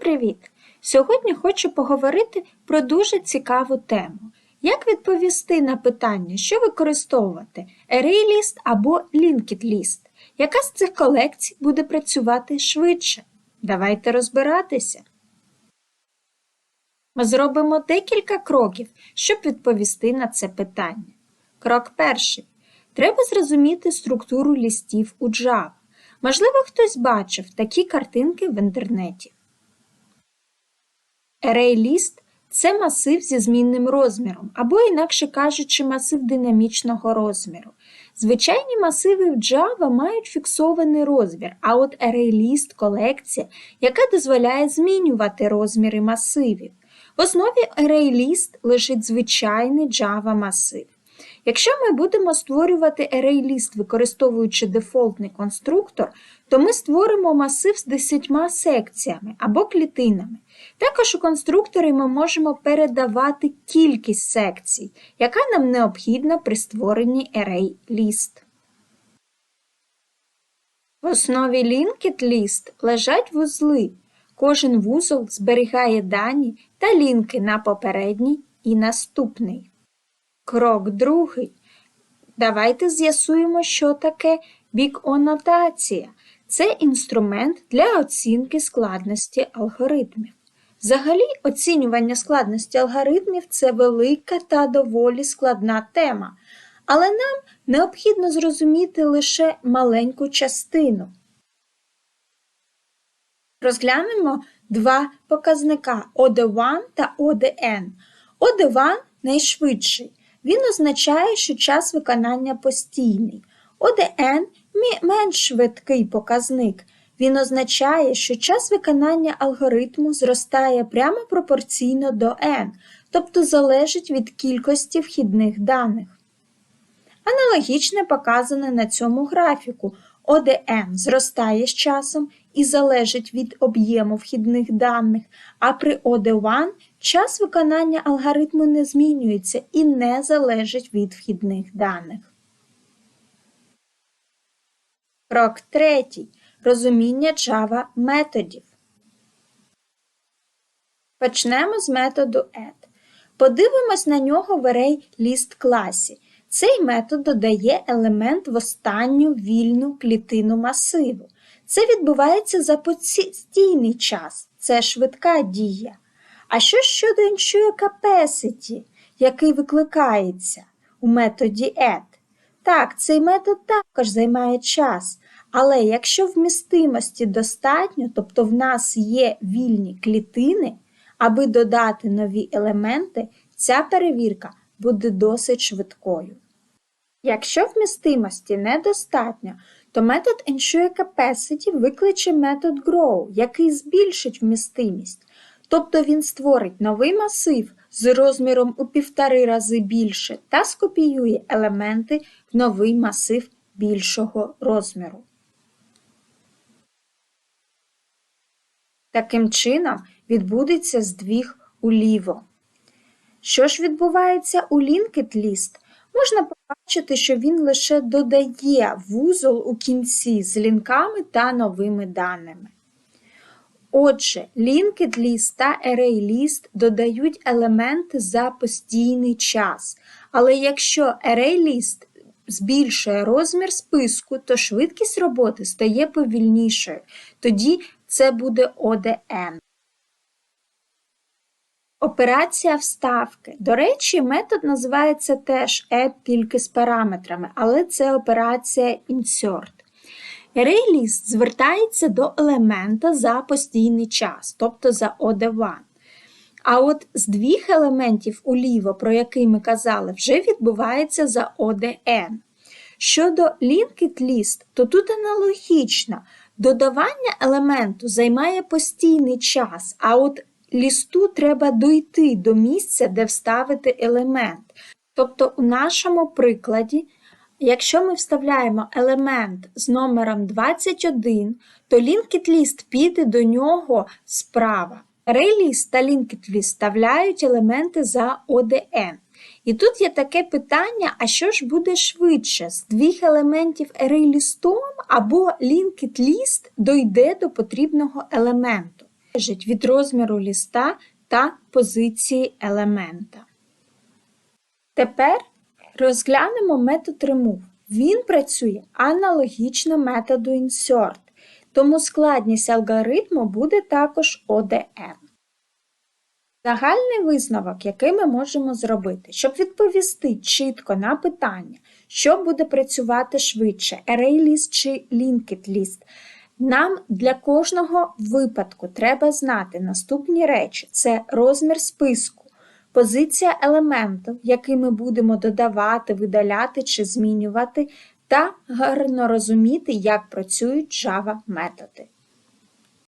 привіт! Сьогодні хочу поговорити про дуже цікаву тему. Як відповісти на питання, що використовувати ArrayList або Linked List? Яка з цих колекцій буде працювати швидше? Давайте розбиратися. Ми зробимо декілька кроків, щоб відповісти на це питання. Крок перший. Треба зрозуміти структуру лістів у Java. Можливо, хтось бачив такі картинки в інтернеті. ArrayList – це масив зі змінним розміром, або, інакше кажучи, масив динамічного розміру. Звичайні масиви в Java мають фіксований розмір, а от ArrayList – колекція, яка дозволяє змінювати розміри масивів. В основі ArrayList лежить звичайний Java масив. Якщо ми будемо створювати ArrayList, використовуючи дефолтний конструктор, то ми створимо масив з 10 секціями або клітинами. Також у конструкторі ми можемо передавати кількість секцій, яка нам необхідна при створенні ArrayList. В основі Linked List лежать вузли. Кожен вузол зберігає дані та лінки на попередній і наступний. Крок другий. Давайте з'ясуємо, що таке бік-онотація. Це інструмент для оцінки складності алгоритмів. Взагалі, оцінювання складності алгоритмів це велика та доволі складна тема, але нам необхідно зрозуміти лише маленьку частину. Розглянемо два показника OD1 та ODN. OD1 найшвидший. Він означає, що час виконання постійний. ОДН менш швидкий показник. Він означає, що час виконання алгоритму зростає прямо пропорційно до n, тобто залежить від кількості вхідних даних. Аналогічне показане на цьому графіку. ОДН зростає з часом і залежить від об'єму вхідних даних, а при OD1 час виконання алгоритму не змінюється і не залежить від вхідних даних. Крок третій. Розуміння Java методів. Почнемо з методу add. Подивимось на нього в ArrayList класі. Цей метод додає елемент в останню вільну клітину масиву. Це відбувається за постійний час, це швидка дія. А що щодо ensure capacity, який викликається у методі add? Так, цей метод також займає час, але якщо вмістимості достатньо, тобто в нас є вільні клітини, аби додати нові елементи, ця перевірка буде досить швидкою. Якщо вмістимості недостатньо, то метод EnsureCapacity викличе метод Grow, який збільшить вмістимість. Тобто він створить новий масив з розміром у півтори рази більше та скопіює елементи в новий масив більшого розміру. Таким чином відбудеться здвіг уліво. Що ж відбувається у Linked List? Можна побачити, що він лише додає вузол у кінці з лінками та новими даними. Отже, Linked List та ArrayList додають елементи за постійний час. Але якщо ArrayList збільшує розмір списку, то швидкість роботи стає повільнішою. Тоді це буде ODN. Операція вставки. До речі, метод називається теж add тільки з параметрами, але це операція insert. ArrayList звертається до елемента за постійний час, тобто за OD1. А от здвіг елементів уліво, про який ми казали, вже відбувається за ODN. Щодо linked list, то тут аналогічно. Додавання елементу займає постійний час, а от лісту треба дойти до місця, де вставити елемент. Тобто, у нашому прикладі, якщо ми вставляємо елемент з номером 21, то linked list піде до нього справа. Рейліст та linked вставляють елементи за ODN. І тут є таке питання: а що ж буде швидше? Здвіг елементів ArrayList або linked list дойде до потрібного елементу. залежить від розміру ліста та позиції елемента. Тепер розглянемо метод remove. Він працює аналогічно методу insert, тому складність алгоритму буде також ODM. Загальний висновок, який ми можемо зробити, щоб відповісти чітко на питання, що буде працювати швидше, ArrayList чи Linked List, нам для кожного випадку треба знати наступні речі: це розмір списку, позиція елементу, який ми будемо додавати, видаляти чи змінювати, та гарно розуміти, як працюють Java методи.